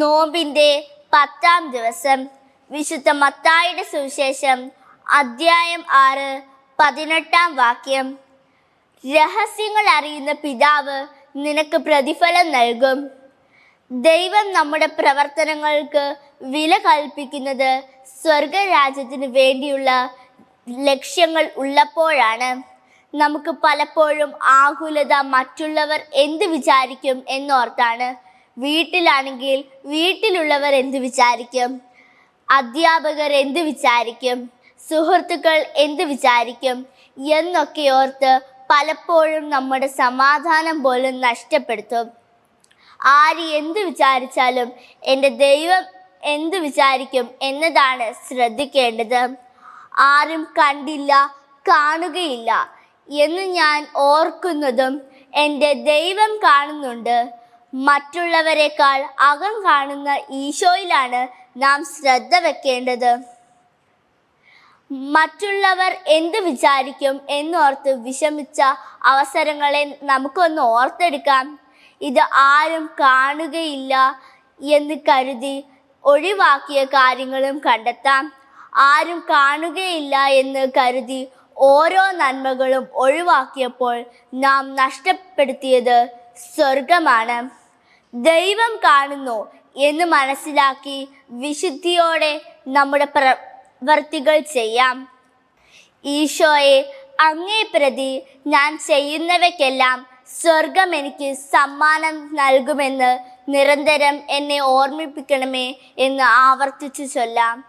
നോമ്പിന്റെ പത്താം ദിവസം വിശുദ്ധ മത്തായുടെ സുവിശേഷം അദ്ധ്യായം ആറ് പതിനെട്ടാം വാക്യം. രഹസ്യങ്ങൾ അറിയുന്ന പിതാവ് നിനക്ക് പ്രതിഫലം നൽകും. ദൈവം നമ്മുടെ പ്രവർത്തനങ്ങൾക്ക് വില കൽപ്പിക്കുന്നത് സ്വർഗരാജ്യത്തിന് വേണ്ടിയുള്ള ലക്ഷ്യങ്ങൾ ഉള്ളപ്പോഴാണ്. നമുക്ക് പലപ്പോഴും ആകുലത മറ്റുള്ളവർ എന്ത് വിചാരിക്കും എന്നോർത്താണ്. വീട്ടിലാണെങ്കിൽ വീട്ടിലുള്ളവർ എന്ത് വിചാരിക്കും? അധ്യാപകർ എന്ത് വിചാരിക്കും? സുഹൃത്തുക്കൾ എന്ത് വിചാരിക്കും? എന്നൊക്കെ ഓർത്ത് പലപ്പോഴും നമ്മുടെ സമാധാനം പോലും നഷ്ടപ്പെടുത്തും. ആര് എന്ത് വിചാരിച്ചാലും എന്റെ ദൈവം എന്ത് വിചാരിക്കും എന്നതാണ് ശ്രദ്ധിക്കേണ്ടത്. ആരും കണ്ടില്ല കാണുകയില്ല എന്ന് ഞാൻ ഓർക്കുന്നതും എന്റെ ദൈവം കാണുന്നുണ്ട്. മറ്റുള്ളവരെക്കാൾ അകം കാണുന്ന ഈശോയിലാണ് നാം ശ്രദ്ധ വെക്കേണ്ടത്. മറ്റുള്ളവർ എന്ത് വിചാരിക്കും എന്നോർത്ത് വിഷമിച്ച അവസരങ്ങളെ നമുക്കൊന്ന് ഓർത്തെടുക്കാം. ഇത് ആരും കാണുകയില്ല എന്ന് കരുതി ഒഴിവാക്കിയ കാര്യങ്ങളും കണ്ടെത്താം. ആരും കാണുകയില്ല എന്ന് കരുതി ഓരോ നന്മകളും ഒഴിവാക്കിയപ്പോൾ നാം നഷ്ടപ്പെടുത്തിയത് സ്വർഗമാണ് ദൈവം കാണുന്നു എന്ന് മനസ്സിലാക്കി വിശുദ്ധിയോടെ നമ്മുടെ പ്രവർത്തികൾ ചെയ്യാം. ഈശോയെ അങ്ങേ പ്രതി ഞാൻ ചെയ്യുന്നവയ്ക്കെല്ലാം സ്വർഗം എനിക്ക് സമ്മാനം നൽകുമെന്ന് നിരന്തരം എന്നെ ഓർമ്മിപ്പിക്കണമേ എന്ന് ആവർത്തിച്ചു ചൊല്ലാം.